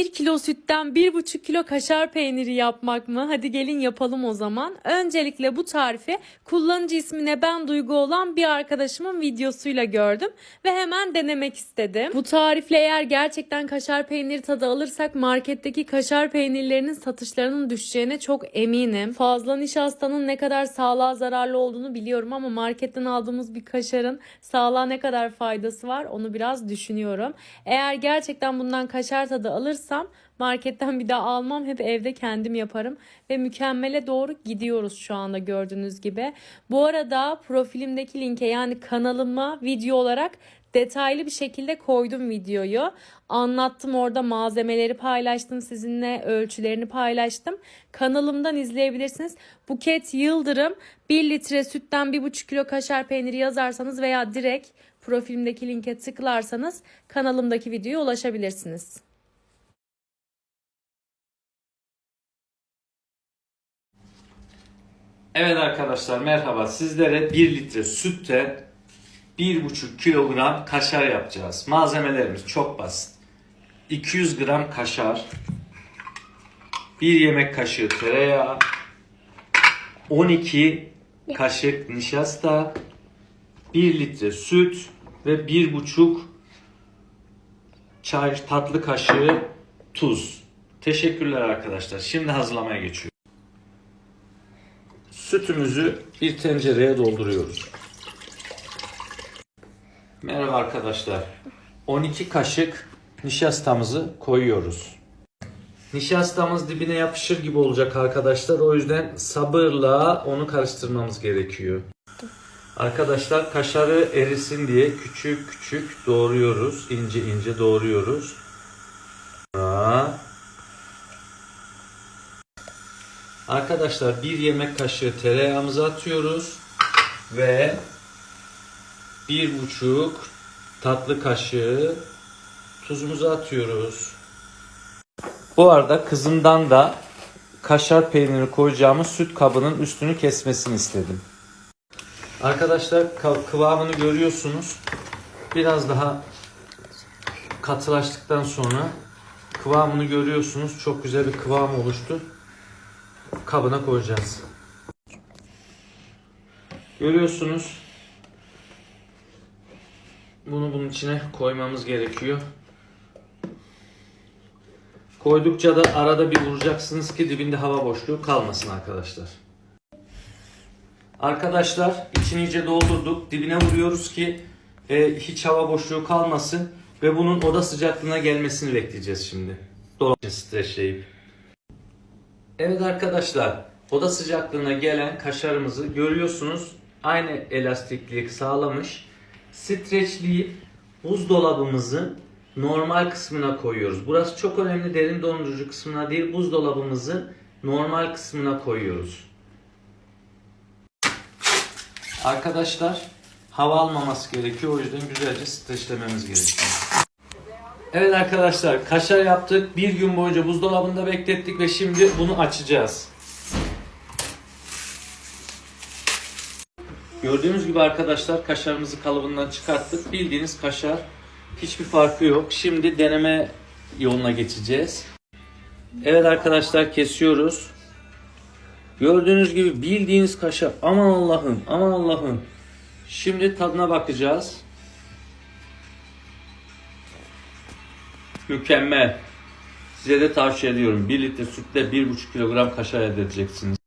1 kilo sütten 1,5 kilo kaşar peyniri yapmak mı? Hadi gelin yapalım o zaman. Öncelikle bu tarifi kullanıcı ismine ben Duygu olan bir arkadaşımın videosuyla gördüm ve hemen denemek istedim. Bu tarifle eğer gerçekten kaşar peyniri tadı alırsak marketteki kaşar peynirlerinin satışlarının düşeceğine çok eminim. Fazla nişastanın ne kadar sağlığa zararlı olduğunu biliyorum ama marketten aldığımız bir kaşarın sağlığa ne kadar faydası var onu biraz düşünüyorum. Eğer gerçekten bundan kaşar tadı alırsam marketten bir daha almam. Hep evde kendim yaparım ve mükemmele doğru gidiyoruz şu anda gördüğünüz gibi. Bu arada profilimdeki linke yani kanalıma video olarak detaylı bir şekilde koydum videoyu. Anlattım orada malzemeleri paylaştım sizinle ölçülerini paylaştım. Kanalımdan izleyebilirsiniz. Buket Yıldırım 1 litre sütten 1,5 kilo kaşar peyniri yazarsanız veya direkt profilimdeki linke tıklarsanız kanalımdaki videoya ulaşabilirsiniz. Evet arkadaşlar merhaba. Sizlere 1 litre sütte 1,5 kilogram kaşar yapacağız. Malzemelerimiz çok basit. 200 gram kaşar, 1 yemek kaşığı tereyağı, 12 kaşık nişasta, 1 litre süt ve 1,5 çay tatlı kaşığı tuz. Teşekkürler arkadaşlar. Şimdi hazırlamaya geçiyoruz. Sütümüzü bir tencereye dolduruyoruz. Merhaba arkadaşlar. 12 kaşık nişastamızı koyuyoruz. Nişastamız dibine yapışır gibi olacak arkadaşlar. O yüzden sabırla onu karıştırmamız gerekiyor. Arkadaşlar kaşarı erisin diye küçük küçük doğruyoruz. İnce ince doğruyoruz. Arkadaşlar bir yemek kaşığı tereyağımızı atıyoruz ve bir buçuk tatlı kaşığı tuzumuzu atıyoruz. Bu arada kızımdan da kaşar peynirini koyacağımız süt kabının üstünü kesmesini istedim. Arkadaşlar kıv- kıvamını görüyorsunuz. Biraz daha katılaştıktan sonra kıvamını görüyorsunuz. Çok güzel bir kıvam oluştu kabına koyacağız. Görüyorsunuz. Bunu bunun içine koymamız gerekiyor. Koydukça da arada bir vuracaksınız ki dibinde hava boşluğu kalmasın arkadaşlar. Arkadaşlar içini iyice doldurduk. Dibine vuruyoruz ki e, hiç hava boşluğu kalmasın ve bunun oda sıcaklığına gelmesini bekleyeceğiz şimdi. Dolapçı streçleyip. Evet arkadaşlar, oda sıcaklığına gelen kaşarımızı görüyorsunuz. Aynı elastiklik sağlamış. Streçleyip buzdolabımızın normal kısmına koyuyoruz. Burası çok önemli derin dondurucu kısmına değil, buzdolabımızın normal kısmına koyuyoruz. Arkadaşlar, hava almaması gerekiyor. O yüzden güzelce streçlememiz gerekiyor. Evet arkadaşlar kaşar yaptık. Bir gün boyunca buzdolabında beklettik ve şimdi bunu açacağız. Gördüğünüz gibi arkadaşlar kaşarımızı kalıbından çıkarttık. Bildiğiniz kaşar. Hiçbir farkı yok. Şimdi deneme yoluna geçeceğiz. Evet arkadaşlar kesiyoruz. Gördüğünüz gibi bildiğiniz kaşar. Aman Allah'ım, aman Allah'ım. Şimdi tadına bakacağız. Mükemmel. Size de tavsiye ediyorum. 1 litre sütle 1,5 kilogram kaşar elde edeceksiniz.